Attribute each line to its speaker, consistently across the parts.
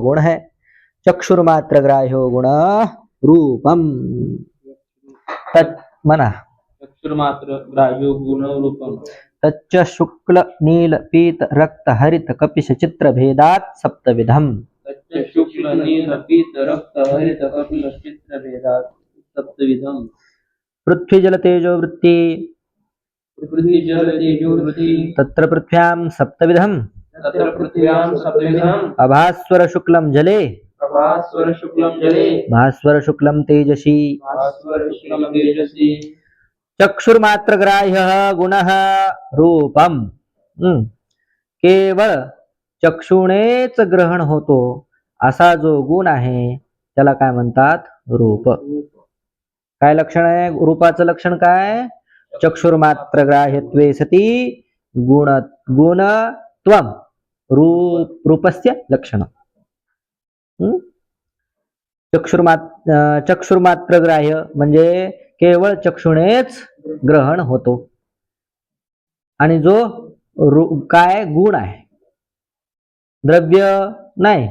Speaker 1: गुण है। चक्षुर्मात्र ग्राह्यो गुण रूपम। तत् म्हणा
Speaker 2: चक्षुर्मात्र ग्राह्यो गुण रूपम।
Speaker 1: तच्च शुक्ल नील पीत रक्त हरित कपिश चित्र भेदात सप्तविधम।
Speaker 2: शुक्ल नील पीत रक्त हरित चित्र भेदात सप्तविधम।
Speaker 1: पृथ्वी जल तेजो वृत्ती।
Speaker 2: पृथ्वी जल तेजो वृत्ति।
Speaker 1: तत्र पृथ्व्यां सप्तविधम
Speaker 2: तत्र सप्तविधम।
Speaker 1: अभास्वर शुक्लम जले।
Speaker 2: प्रभास्वर शुक्लम जले।
Speaker 1: भास्वर शुक्लम तेजसी।
Speaker 2: भास्वर शुक्लम तेजसी।
Speaker 1: चक्षुर्मात्र ग्राह्य गुण रूपम. केवळ चक्षुणेच ग्रहण होतो असा जो गुण आहे त्याला काय म्हणतात? रूप। काय लक्षण आहे? रूपाचं लक्षण काय? चक्षुर्मात्र ग्राह्यत्वे सती गुण गुणत्वम। रूप रूपस्य लक्षण? चक्षुर्मात चक्षुर्मात्र ग्राह्य म्हणजे केवळ चक्षुणेच ग्रहण होतो. आणि जो काय गुण आहे? द्रव्य नाही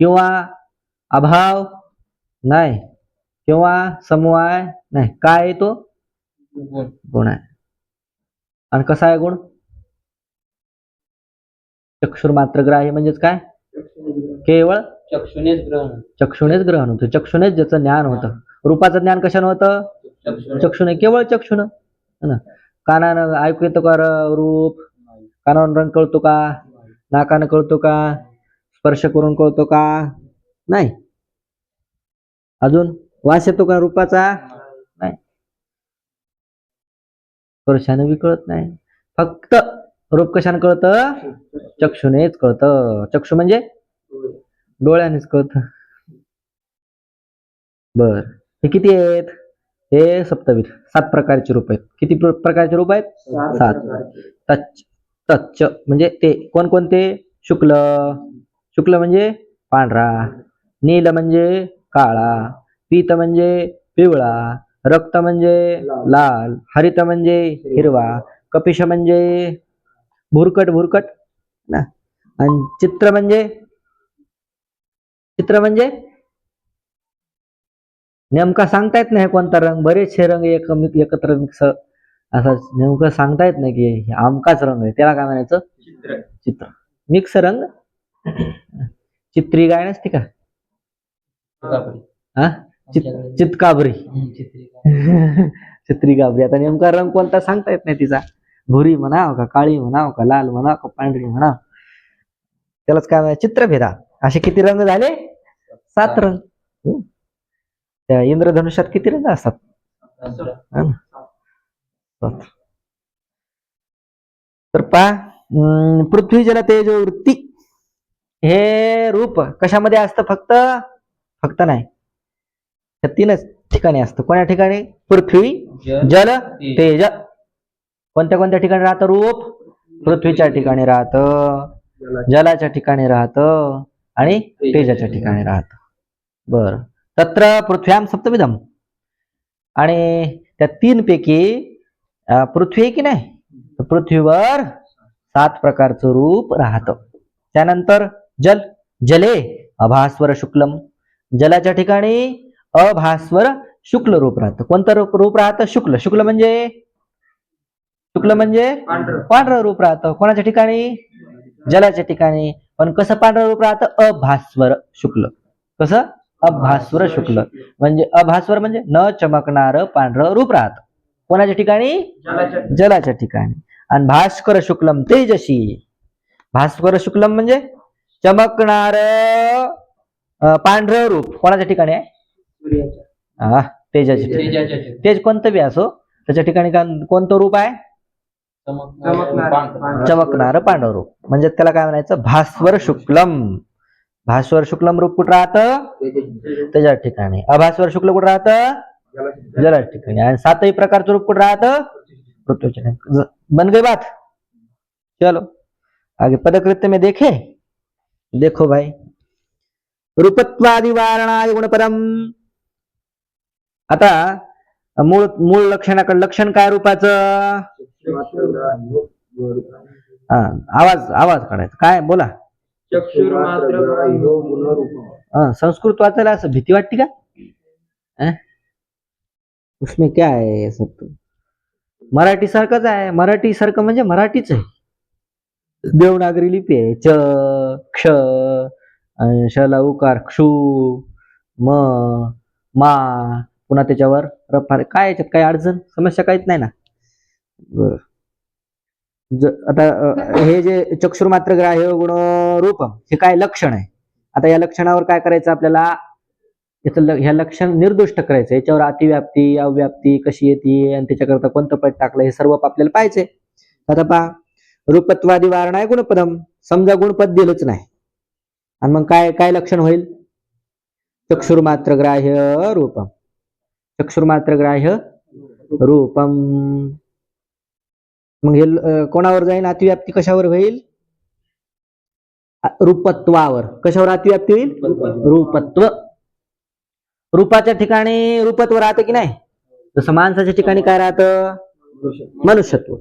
Speaker 1: किंवा अभाव नाही किंवा समवाय नाही. काय तो?
Speaker 2: गुण.
Speaker 1: गुण आहे. आणि कसा आहे गुण? चक्षुर्मात्र ग्राह्य म्हणजेच काय? केवळ
Speaker 2: चक्षुनेच ग्रहण
Speaker 1: चक्षुणेच ग्रहण होतं चक्षुणेच ज्याचं ज्ञान होतं. रूपाचं ज्ञान कशानं होतं?
Speaker 2: चक्षु
Speaker 1: चक्षुने केवळ चक्षुनं. ना? कानानं ऐकू येतो का रूप? कानावर रंग कळतो का? नाकानं कळतो का? स्पर्श करून कळतो का? नाही. अजून? वास येतो का रूपाचा? नाही. स्पर्शाने बी कळत नाही. फक्त रूप कशाने कळतं? चक्षुनेच कळतं. चक्षु म्हणजे? डोळ्यानेच कळत. बर. हे किती आहेत? हे सप्तविध सात प्रकारचे रूप आहेत. किती प्र- प्रकारचे रूप आहेत? सात तच्च तच्च. म्हणजे ते कोणकोणते? शुक्ल. शुक्ल म्हणजे पांढरा. नील म्हणजे काळा. पीत म्हणजे पिवळा. रक्त म्हणजे लाल. हरित म्हणजे हिरवा. कपिश म्हणजे भुरकट भुरकट ना. आणि चित्र म्हणजे? चित्र म्हणजे? नेमका सांगता येत नाही कोणता रंग. बरेचसे रंग एक एकत्र मिक्स असं नेमकं सांगता येत नाही की हे आमकाच रंग आहे. त्याला काय म्हणायचं?
Speaker 2: चित्र.
Speaker 1: चित्र. मिक्स रंग? चित्री गाय नसते का? हा? चित चितकाबरी. चित्री गाबरी. आता नेमका रंग कोणता सांगता येत नाही तिचा? भुरी म्हणाव का काळी म्हणाव का लाल म्हणाव का पांढरी म्हणाव? त्यालाच काय म्हणायचं? चित्रभेदा. असे किती रंग झाले? सात रंग. त्या इंद्रधनुष्यात किती रंग असतात. तर पा पृथ्वी जल तेजो वृत्ती. हे रूप कशामध्ये असतं फक्त? फक्त नाही. तीनच ठिकाणी असतं. कोण्या ठिकाणी? पृथ्वी जल तेज. कोणत्या कोणत्या ठिकाणी राहतं रूप? पृथ्वीच्या ठिकाणी राहतं जलाच्या ठिकाणी राहतं आणि तेजाच्या ठिकाणी राहतं. बर. तत्र पृथ्व्याम सप्तविधम. आणि त्या तीन पैकी पृथ्वी आहे की नाही? पृथ्वीवर सात प्रकारचं रूप राहतं. त्यानंतर जल जले अभास्वर शुक्लम. जलाच्या ठिकाणी अभास्वर शुक्ल रूप राहतं. कोणतं रूप रूप राहतं? शुक्ल. शुक्ल म्हणजे शुक्ल म्हणजे? पांढरं. रूप राहतं. कोणाच्या ठिकाणी? जलाच्या ठिकाणी. पण कसं पांढरं रूप राहतं? अभास्वर शुक्ल. कसं? अभास्वर शुक्ल. म्हणजे अभास्वर म्हणजे न चमकणारं पांढरं रूप राहतं. कोणाच्या ठिकाणी? जलाच्या ठिकाणी. आणि भास्कर शुक्लम तेजशी. भास्कर शुक्लम म्हणजे चमकणार पांढरं रूप. कोणाच्या ठिकाणी आहे? हा तेजाच्या. तेज कोणतं बी असो त्याच्या ठिकाणी का- कोणतं रूप आहे?
Speaker 2: चमकणारं.
Speaker 1: चमकणारं पांढरं रूप. म्हणजे त्याला काय म्हणायचं? भास्वर शुक्लम. भास्वर शुक्लम रूप कुठं राहतं? त्याच्या ठिकाणी. अभास्वर शुक्ल कुठं राहतं? जलाच्या ठिकाणी. आणि सातही प्रकारचं रूप कुठं राहतं? पृथ्वीच्या बन गई बात. चलो. आगे पदकृत्य में देखे. देखो भाई. रूपत्वादि वारणाय गुणपदम. आता मूळ मूळ लक्षणाकडे लक्षण काय रूपाचं? हा आवाज आवाज काढायचा. काय बोला. हाँ, संस्कृत वाचायला असं भीती वाटते का? उसमें क्या है ये सब तो? मराठी सारखंच आहे. मराठी सारखं म्हणजे मराठीच आहे. देवनागरी लिपी आहे. च क्ष शला उकार क्षू म मा पुन्हा त्याच्यावर रफार काय याच्यात काय अडचण? समस्या काहीच नाही ना? बर. आता हे जे चक्षुर्मात्र ग्राह्य गुण रूप हे काय लक्षण आहे? आता या लक्षणावर काय करायचं आपल्याला? ह्या लक्षण निर्दुष्ट करायचं. याच्यावर अतिव्याप्ती अव्याप्ती कशी येते आणि त्याच्याकरता कोणतं पद टाकलं हे सर्व आपल्याला पाहिजे आता पहा रूपत्वादी वारणा आहे गुणपदम. समजा गुणपद दिलंच नाही. आणि मग काय काय लक्षण होईल? चक्षुर्मात्र ग्राह्य रूपम. चक्षुर्मात्र ग्राह्य रूपम. मग हे कोणावर जाईल? अतिव्याप्ती कशावर होईल? रूपत्वावर. कशावर अतिव्याप्ती होईल? रूपत्व. रूपाच्या ठिकाणी रूपत्व राहतं की नाही? जसं माणसाच्या ठिकाणी काय राहतं? मनुष्यत्व.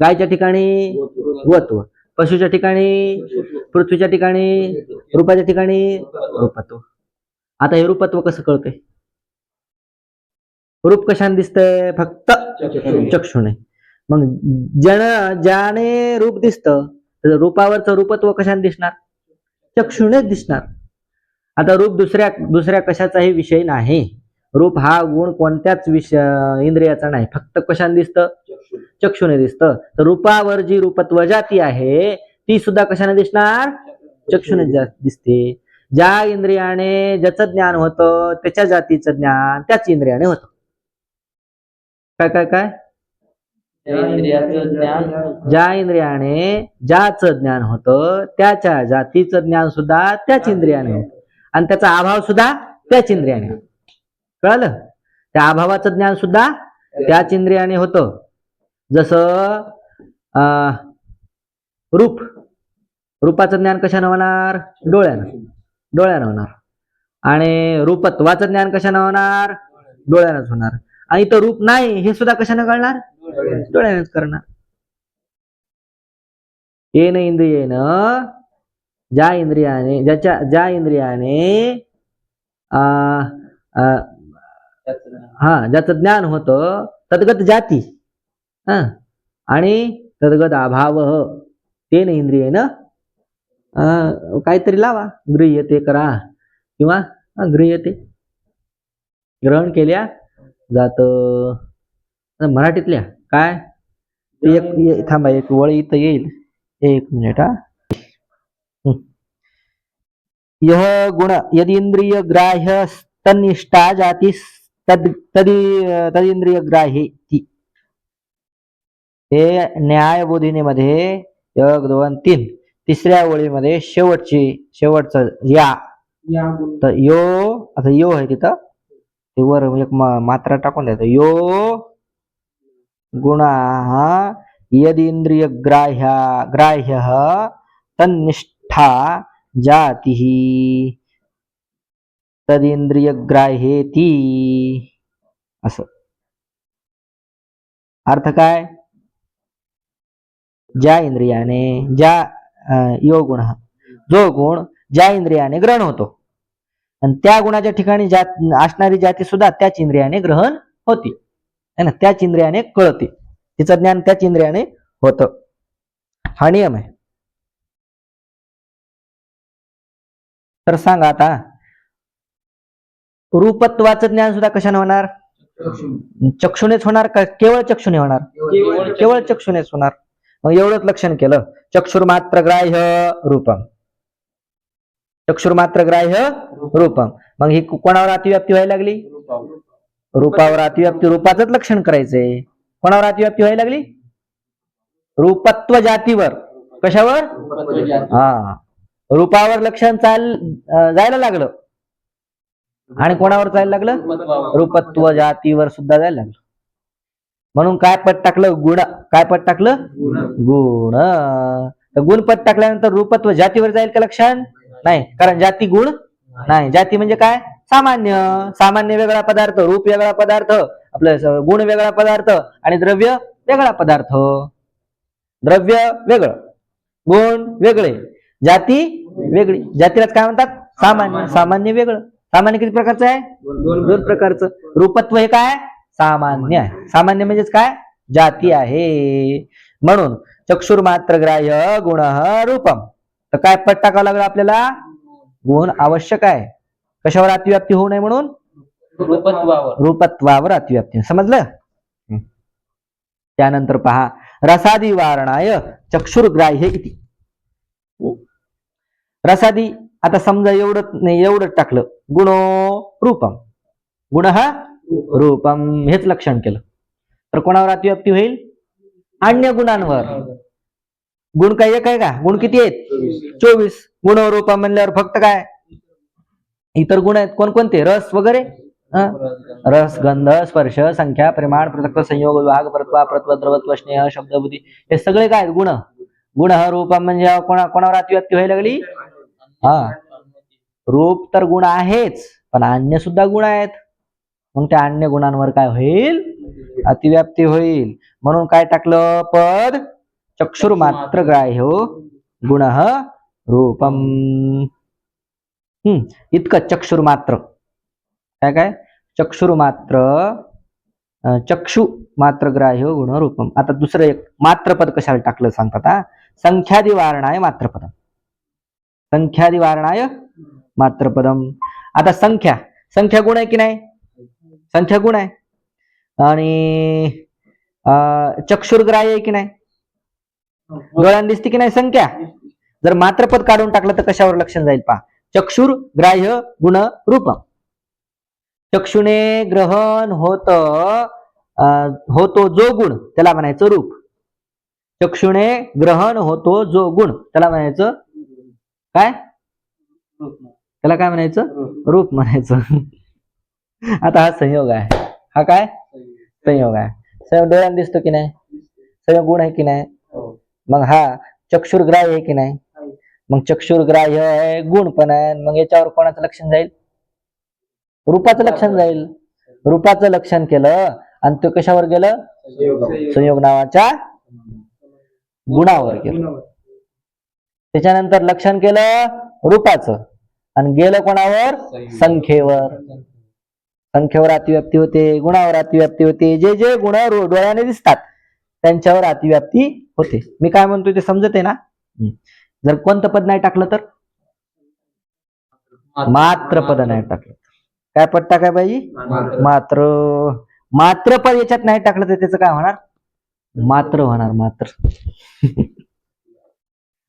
Speaker 1: गायच्या ठिकाणी वत्व. पशुच्या ठिकाणी पृथ्वीच्या ठिकाणी रूपाच्या ठिकाणी रूपत्व. आता हे रूपत्व कसं कळतंय? रूप कशाने दिसतंय? फक्त चक्षुने. मग जन ज्याने रूप दिसतं त्याचं रूपावरचं रूपत्व कशाने दिसणार? चक्षुनेच दिसणार. आता रूप दुसऱ्या दुसऱ्या कशाचाही विषय नाही. रूप हा गुण कोणत्याच विषय इंद्रियाचा नाही. फक्त कशाने दिसतं? चक्षुने दिसतं. तर रूपावर जी रूपत्व जाती आहे ती सुद्धा कशाने दिसणार? चक्षुने दिसते. ज्या इंद्रियाने ज्याचं ज्ञान होतं त्याच्या जातीचं ज्ञान त्याच इंद्रियाने होतं. काय काय काय? ज्या इंद्रियाने ज्याचं ज्ञान होतं त्याच्या जातीचं ज्ञान सुद्धा त्याच इंद्रियाने होतं. आणि त्याचा अभाव सुद्धा त्याच इंद्रियाने कळलं? त्या अभावाचं ज्ञान सुद्धा त्याच इंद्रियाने होतं. जसं अं, रूप. रूपाचं ज्ञान कशानं होणार? डोळ्यानं. डोळ्यानं होणार. आणि रूपत्वाचं ज्ञान कशानं होणार? डोळ्यानंच होणार. आणि इथं रूप नाही हे सुद्धा कशानं कळणार? डोळ्यानेच करणार. येन इंद्रियेन ज्या इंद्रियाने ज्याच्या ज्या इंद्रियाने हा ज्याचं ज्ञान होतं तद्गत जाती. हा आणि तद्गत अभाव तेन इंद्रियेन अं, काहीतरी लावा. गृह्यते करा. किंवा गृह्यते. ग्रहण केल्या जात. मराठीतल्या काय? ते एक ये- थांबा एक वळ इथं येईल. एक मिनिट हा. यह गुण यदींद्रिय ग्राह्य तन्निष्ठा जाती तद तदी तदिंद्रिय ग्राह्य ती हे न्यायबोधिनीमध्ये एक दोन तीन तिसऱ्या ओळीमध्ये शेवटची शेवटचं या. तर यो आता यो आहे तिथं. ते वर एक म- मात्रा टाकून द्यायचं यो गुणा यदींद्रिय ग्राह्य तन्निष्ठा जाती। तदिंद्रिय ग्राह्येती असं। अर्थ काय? ज्या इंद्रियाने ज्या यो गुण जो गुण ज्या इंद्रियाने ग्रहण होतो आणि त्या गुणाच्या ठिकाणी ज्या असणारी जाती सुद्धा त्याच इंद्रियाने ग्रहण होती. आहे ना? त्याच इंद्रियाने कळते. तिचं ज्ञान त्याच इंद्रियाने होत. हा नियम आहे. तर सांगा आता रूपत्वाचं ज्ञान सुद्धा कशाने होणार? चक्षुनेच होणार का? केवळ चक्षुने होणार? केवळ चक्षुनेच होणार. मग एवढंच लक्षण केलं. चक्षुर्मात्र ग्राह्य रूपम. चक्षुर्मात्र ग्राह्य रूपम. मग ही कोणावर अतिव्याप्ती व्हायला लागली? रूपावर अतिव्याप्ती रूपाचंच लक्षण करायचंय. कोणावर अतिव्याप्ती व्हायला लागली? रूपत्व जातीवर. कशावर? हा. रूपावर लक्षण चाल जायला लागलं. आणि कोणावर जायला लागलं? रूपत्व जातीवर सुद्धा जायला लागलं. म्हणून काय पट टाकलं? गुण. काय पट टाकलं? गुण. तर गुण पट टाकल्यानंतर रूपत्व जातीवर जाईल का लक्षण? नाही. कारण जाती गुण नाही. जाती म्हणजे काय? सामान्य सामान्य वेगळा पदार्थ रूप वेगळा पदार्थ आपलं गुण वेगळा पदार्थ आणि द्रव्य वेगळा पदार्थ. द्रव्य वेगळं गुण वेगळे जाती वेगळी. जातीलाच काय म्हणतात? सामान्य सामान्य वेगळं. सामान्य किती प्रकारचं आहे? दोन प्रकारचं. रूपत्व हे काय? सामान्य आहे. सामान्य म्हणजेच काय? जाती आहे. म्हणून चक्षुर मात्र ग्राह्य गुण रूपम. तर काय पट टाकावं लागलं आपल्याला? गुण आवश्यक आहे. कशावर अतिव्याप्ती होऊ नये म्हणून?
Speaker 2: रूपत्वावर.
Speaker 1: रूपत्वावर अतिव्याप्ती. समजलं. त्यानंतर पहा रसादी वारणाय चक्षुर्ग्राह्य किती रसादी आता समजा एवढं नाही एवढं टाकलं. गुणो रूपम. गुण हा? रूपम. हेच लक्षण केलं. तर कोणावर अतिव्याप्ती होईल? अन्य गुणांवर. गुण काय एक आहे का? गुण किती आहेत? चोवीस. गुण रूपम म्हणल्यावर फक्त काय? इतर गुण आहेत. कोणकोणते? रस वगैरे? रस गंध स्पर्श संख्या प्रमाण पृथक संयोग विभाग परत्वा प्रत्व द्रवत्व स्नेह शब्द बुद्धी हे सगळे काय आहेत? गुण. गुण रूप म्हणजे कोणा कोणावर अतिव्याप्ती व्हायला लागली? हा. रूप तर गुण आहेच पण अन्य सुद्धा गुण आहेत. मग त्या अन्य गुणांवर काय होईल? अतिव्याप्ती होईल. म्हणून काय टाकलं? पद. चक्षुर मात्र हो गुण रूपम. हम्म. इतकं चक्षुर मात्र काय काय? चक्षुर मात्र चक्षु मात्र ग्राह्य गुण रूपम आता दुसरं एक मात्रपद कशाला टाकलं सांगतात हा? संख्यादी मात्रपदम. संख्यादिवारणाय मात्रपदम. आता संख्या. संख्या गुण आहे की नाही? संख्या गुण आहे. आणि चक्षुरग्राह्य आहे की नाही? डोळ्यानं दिसते की नाही संख्या? जर मात्रपद काढून टाकलं तर कशावर लक्षण जाईल पहा? चक्षुर ग्राह्य गुण रूपम। चक्षुने ग्रहण होत अं, होतो जो गुण त्याला म्हणायचं रूप. चक्षुने ग्रहण होतो जो गुण त्याला म्हणायचं काय? त्याला काय म्हणायचं? रूप म्हणायचं. आता हा संयोग आहे. हा काय? संयोग आहे. संयोग डोळ्यानं दिसतो की नाही? संयोग गुण आहे की नाही? मग हा चक्षुर्ग्राह्य आहे की नाही? मग चक्षुर्ग्राह्य आहे गुण पण आहे मग याच्यावर कोणाचं लक्षण जाईल? रूपाचं लक्षण जाईल. रूपाचं लक्षण केलं आणि तो कशावर गेलं? संयोग नावाच्या. गुणावर गेलं. त्याच्यानंतर लक्षण केलं रूपाचं. आणि गेलं कोणावर? संख्येवर. संख्येवर अतिव्याप्ती होते गुणावर अतिव्याप्ती होते. जे जे गुण डोळ्याने दिसतात त्यांच्यावर अतिव्याप्ती होते. मी काय म्हणतोय ते समजत आहे ना. जर कोणतं पद नाही टाकलं तर? मात्र. पद नाही टाकलं. काय पद टाकाय पाहिजे मात्र. मात्र. पद याच्यात नाही टाकलं तर त्याचं काय होणार? मात्र होणार मात्र.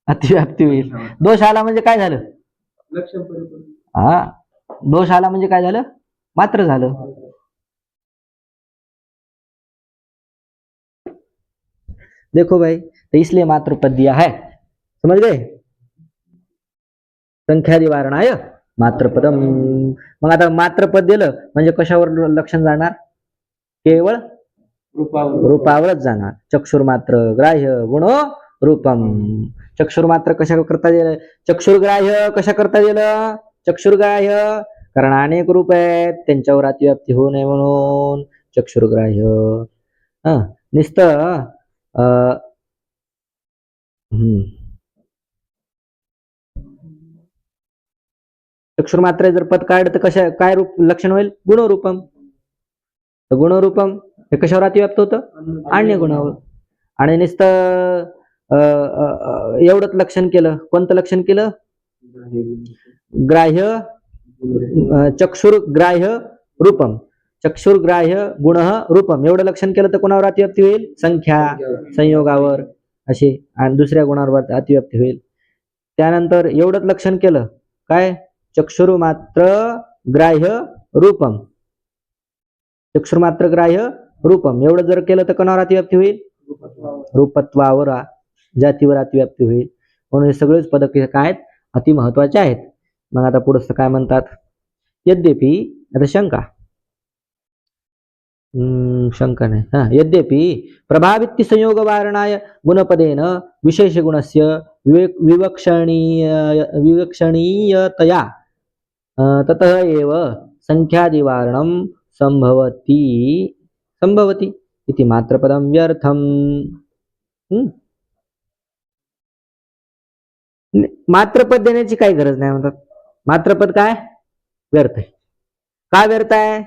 Speaker 1: अतिव्याप्ती होईल. दोष आला म्हणजे काय झालं? हा. दोष आला म्हणजे काय झालं? मात्र झालं. देखो भाई तो इसलिए मात्र पद दिया है. समझ गए? संख्या निवारणाय मात्र पदम मग आता मात्र पद दिलं म्हणजे कशावर लक्षण जाणार? केवळ रूपावरच जाणार. चक्षुर मात्र ग्राह्य गुणो रूपम. चक्षुर मात्र कशा करता गेलं चक्षुर्ग्राह्य कशा करता गेलं चक्षुर्ग्राह्य कारण अनेक रूप आहेत. त्यांच्यावर अतिव्याप्ती होऊ नये म्हणून चक्षुर्ग्राह्य हा नुसतं अं, हम्म. चक्षुर मात्रे जर पद काढलं तर कशा काय रूप लक्षण होईल? गुणरूपम. गुणरूपम हे कशावर अतिव्याप्त होतं? अन्य गुणावर. आणि नुसतं अं, एवढंच लक्षण केलं. कोणतं लक्षण केलं? ग्राह्य चक्षुर ग्राह्य रूपम. चक्षुर ग्राह्य गुण रूपम. एवढं लक्षण केलं तर कोणावर अतिव्याप्ती होईल? संख्या संयोगावर. अशी आणि दुसऱ्या गुणावर अतिव्याप्ती होईल. त्यानंतर एवढंच लक्षण केलं. काय? चक्षुर मात्र ग्राह्य रूपम. चक्षुर मात्र ग्राह्य रूपम. एवढं जर केलं तर कोणावर अतिव्याप्ती होईल? रूपत्वावर जातीवर अतिव्याप्ती होईल. म्हणून हे सगळेच पदक काय आहेत? अति महत्त्वाचे आहेत. मग आता पुढचं काय म्हणतात? यद्यपि आता शंका. शंका नाही. हा यद्यपि प्रभावित्य संयोग वारणाय गुणपदेन विशेष गुणस्य विवेक विवक्षणीय विवक्षणीयतया ततः एव संख्यादिवारणं सम्भवति सम्भवति इति मात्रपदं व्यर्थम्। हम्म। मात्रपद देण्याची काही गरज नाही म्हणतात. मात्रपद काय? व्यर्थ आहे. का व्यर्थ आहे?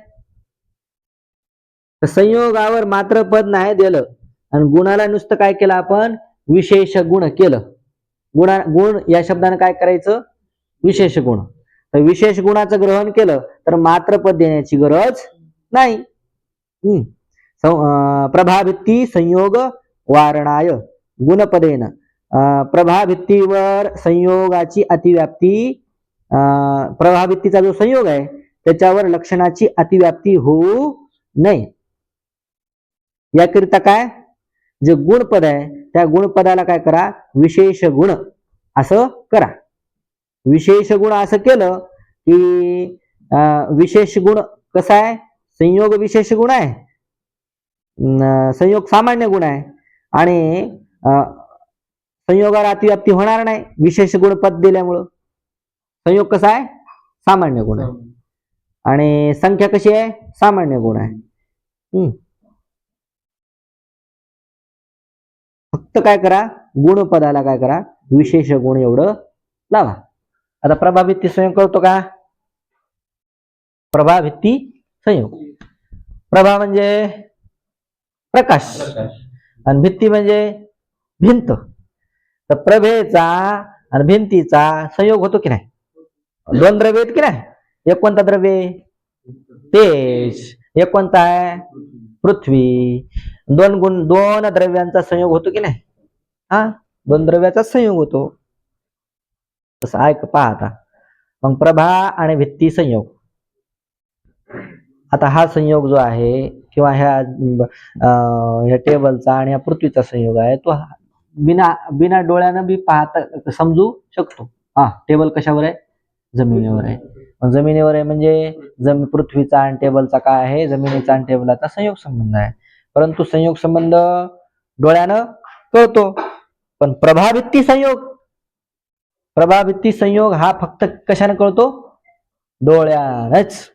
Speaker 1: संयोगावर मात्रपद नाही दिलं. आणि गुणाला नुसतं काय केलं आपण? विशेष गुण केलं. गुणा गुण या शब्दानं काय करायचं? विशेष गुण. तर विशेष गुणाचं ग्रहण केलं तर मात्रपद देण्याची गरज नाही. हम्म. सं- अं, प्रभाभित्ती संयोग वारणाय गुणपदेन. अं, प्रभाभित्तीवर संयोगाची अतिव्याप्ती अं, प्रभाभित्तीचा जो संयोग आहे त्याच्यावर लक्षणाची अतिव्याप्ती होऊ नये. याकरिता काय? जे गुणपद आहे त्या गुणपदाला काय करा? विशेष गुण. असं करा. विशेष गुण असं केलं की अं, विशेष गुण कसा आहे? संयोग विशेष गुण आहे? अं, संयोग सामान्य गुण आहे. आणि अं, संयोगाला अतिव्याप्ती होणार नाही विशेष गुण पद दिल्यामुळं. संयोग कसा आहे? सामान्य गुण आहे. आणि संख्या कशी आहे? सामान्य गुण आहे. हम्म. फक्त काय करा? गुणपदाला काय करा? विशेष गुण एवढं लावा. आता प्रभाभित्ती संयोग कळतो का? प्रभाभित्ती संयोग. प्रभा म्हणजे प्रकाश. आणि भित्ती म्हणजे भिंत. तर प्रभेचा आणि भिंतीचा संयोग होतो की नाही? दोन द्रव्य आहेत की नाही? एक कोणता द्रव्य? तेज. एक कोणता आहे? पृथ्वी. दोन गुण दोन द्रव्यांचा संयोग होतो की नाही? हा? दोन द्रव्याचा संयोग होतो. तसं ऐक पहा आता. मग प्रभा आणि भित्ती संयोग. आता हा संयोग जो आहे किंवा ह्या अं, ह्या टेबलचा आणि या पृथ्वीचा संयोग आहे तो बिना बिना डोळ्यानं बी पाहता समजू शकतो. हा टेबल कशावर आहे? जमिनीवर आहे. जमिनीवर आहे म्हणजे जमी पृथ्वीचा आणि टेबलचा काय आहे? जमिनीचा आणि टेबलाचा संयोग संबंध आहे. परंतु संयोग संबंध डोळ्यानं कळतो. पण प्रभावित्ती संयोग प्रभावित्ती संयोग हा फक्त कशाने कळतो? डोळ्यानच.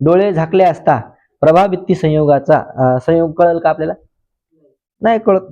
Speaker 1: डोळे झाकले असता प्रभावित्ती संयोगाचा संयोग कळेल का आपल्याला? नाही कळत.